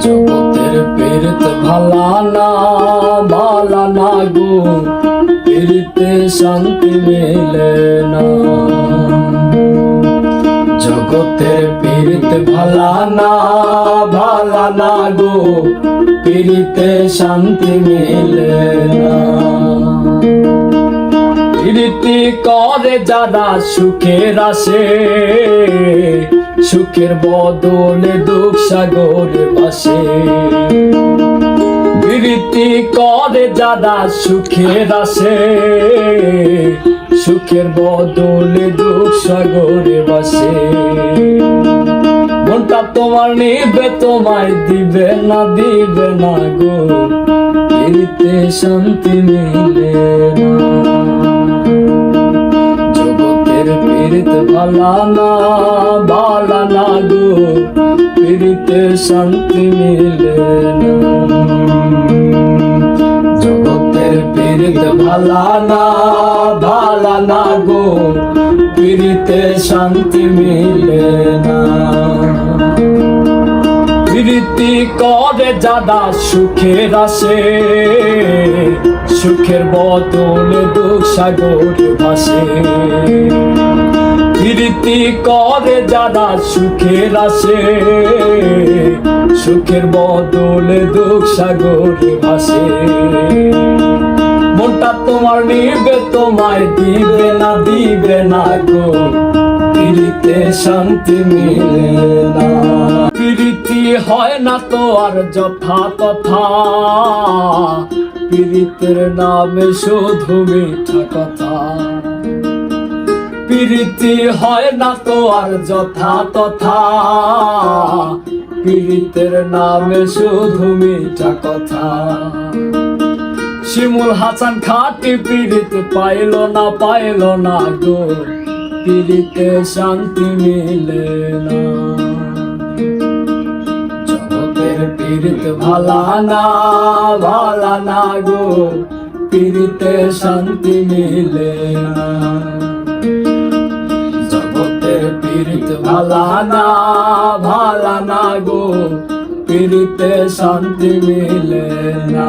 জগতের পীড়িত ভালা না ভালা না গো। পীড়িতে শান্তি মেলে না। জগতের পীড়িত ভালা না ভালা না গো। পীড়িতে শান্তি মেলে না। প্রীতি করে যারা সুখের আসে সুখের বদলে দুঃখ সাগরে বাসে প্রীতি করে যারা সুখের আসে, সুখের বদলে দুঃখ সাগরে বাসে মনটা তোমার নিবে, তোমায় দিবে না দিবে না গো। শান্তি মিলে না। পীড়িত ভালা না ভালা গো, পীড়িতে শান্তি মিলে জগতের পীড়িত ভালা না ভালা না গো, পীড়িতে শান্তি মিলে না। প্রীতি করে যারা সুখের আসে, সুখের বদলে দুঃখ সাগর ভাসে। প্রীতি করে যারা সুখের আসে, সুখের বদলে দুঃখ সাগর ভাসে। মনটা তোমার নিবে, তোমায় দিবে না দিবে না গো। পিড়িতে শান্তি মিলে না। পিড়িতি হয় না তো আর যথা তথা। পীড়িতের নামে শুধু মিঠা কথা। প্রীতি হয় না তো আর যথা তথা। পীড়িতের নামে শুধু মিঠা কথা। শিমুল হাসান খাটি পীড়িত পাইল না পাইল না গো। পীড়িতে শান্তি মিলে না। জগতের পীড়িত ভালা না ভালা না গো। পীড়িতে শান্তি মিলে না। পীড়িত ভালা না ভালা না গো পীড়িতে শান্তি মিলে না